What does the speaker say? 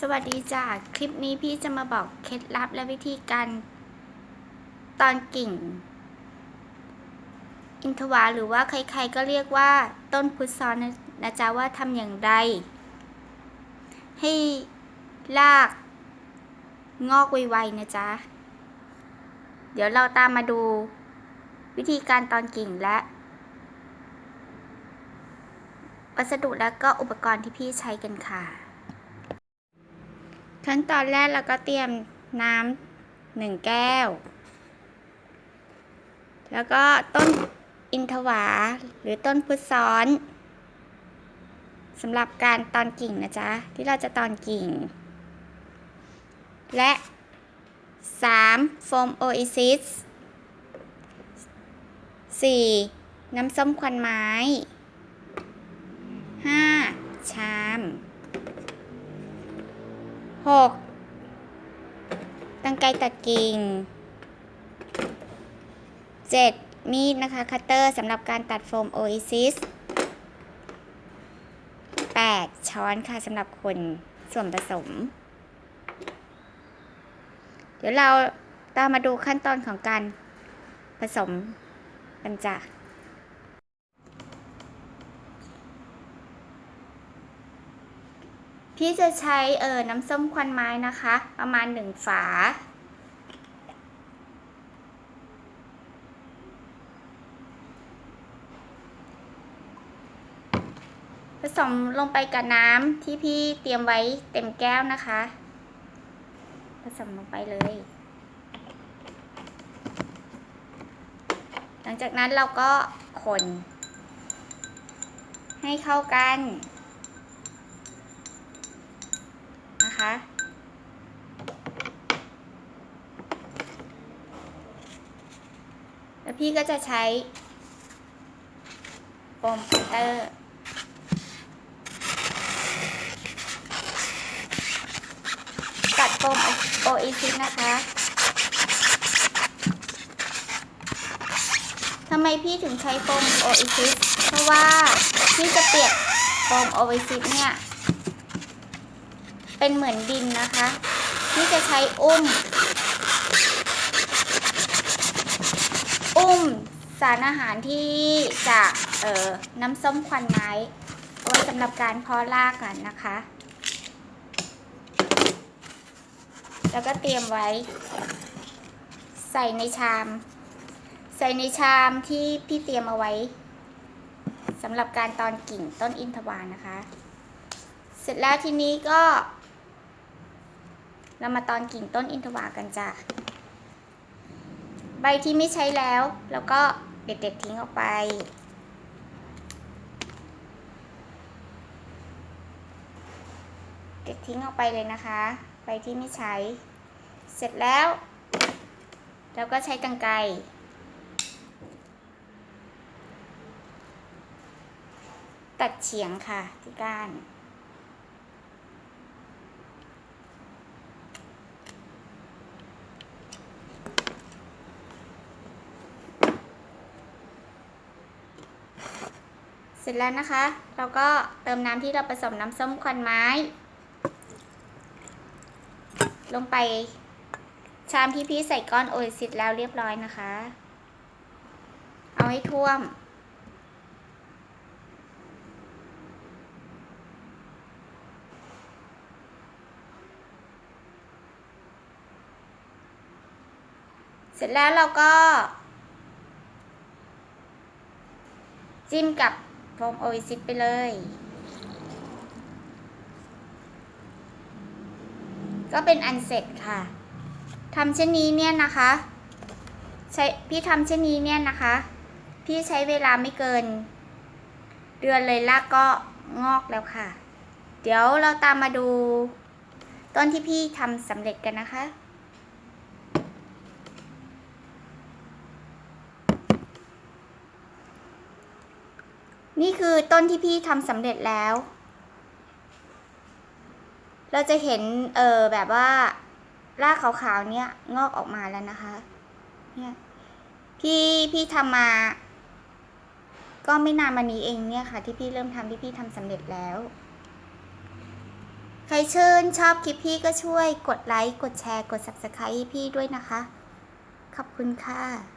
สวัสดีจ้าคลิปนี้พี่จะมาบอกเคล็ดลับและวิธีการตอนกิ่ง อินทวาหรือว่าใครๆก็เรียกว่าต้นพุทธซ้อนนะนะจ๊ะว่าทำอย่างไร ให้รากงอกไวๆนะจ๊ะ เดี๋ยวเราตามมาดูวิธีการตอนกิ่งและวัสดุและก็อุปกรณ์ที่พี่ใช้กันค่ะ ขั้นตอนแรกเราก็เตรียมน้ำหนึ่งแก้ว แล้วก็ต้นอินทวาหรือต้นพุทซ้อนสำหรับการตอนกิ่งนะจ๊ะ ที่เราจะตอนกิ่ง และ 3. โฟมโออิซิส 4. น้ำส้มควันไม้ 5. ชาม 6. ตังไกตัดกิ่ง 7. มีดนะคะ คัตเตอร์สำหรับการตัดโฟมโอเอซิส 8. ช้อนค่ะสำหรับคนส่วนผสม เดี๋ยวเราตามมาดูขั้นตอนของการผสมกันจ้ะ พี่จะใช้เออน้ำส้มควันไม้นะคะ ประมาณหนึ่งฝา ผสมลงไปกับน้ำที่พี่เตรียมไว้เต็มแก้วนะคะ ผสมลงไปเลย หลังจากนั้นเราก็คน ให้เข้ากัน นะคะ แล้วพี่ก็จะใช้โฟมคัตเตอร์ตัดโฟมโออีซินะคะทำไมพี่ถึงใช้โฟมโออีซิเพราะว่าพี่จะเปียบโฟมโออีซิเนี่ย เป็นเหมือนดินนะคะที่จะใช้อุ้ม อุ้มสารอาหารที่จากเอ่อน้ำส้มควันไม้เอาไว้สำหรับการเพาะรากกันนะคะ แล้วก็เตรียมไว้ ใส่ในชาม ใส่ในชามที่พี่เตรียมเอาไว้สำหรับการตอนกิ่งต้นอินทวานะคะ เสร็จแล้วทีนี้ก็ เรามาตอนกิ่งต้นอินทวากันจ้ะ ใบที่ไม่ใช้แล้ว แล้วก็เด็ดๆทิ้งออกไป เด็ดทิ้งออกไปเลยนะคะ ใบที่ไม่ใช้ เสร็จแล้วเราก็ใช้กรรไกรตัดเฉียงค่ะที่ก้าน เสร็จแล้วนะคะ เราก็เติมน้ำที่เราผสมน้ำส้มควันไม้ ลงไปชามที่พี่ใส่ก้อนโอเอซิสแล้วเรียบร้อยนะคะ เอาให้ท่วม เสร็จแล้วเราก็ จิ้มกับ โฟมโออิซิสไปเลย ก็เป็นอันเสร็จค่ะทำเช่นนี้เนี่ยนะคะใช้พี่ทำเช่นนี้เนี่ยนะคะ พี่ใช้เวลาไม่เกิน เดือนเลยลากก็งอกแล้วค่ะ เดี๋ยวเราตามมาดู ต้นที่พี่ทำสำเร็จกันนะคะ นี่คือต้นที่พี่ทำสำเร็จแล้ว เราจะเห็นเออแบบว่ารากขาวๆเนี่ยงอกออกมาแล้วนะคะ เนี่ยพี่พี่ทำมา ก็ไม่นานมานี้เองเนี่ยค่ะ ที่พี่เริ่มทำที่พี่ทำสำเร็จแล้ว ใครชื่นชอบคลิปพี่ก็ช่วยกดไลค์ กดแชร์ กด subscribe พี่ด้วยนะคะ ขอบคุณค่ะ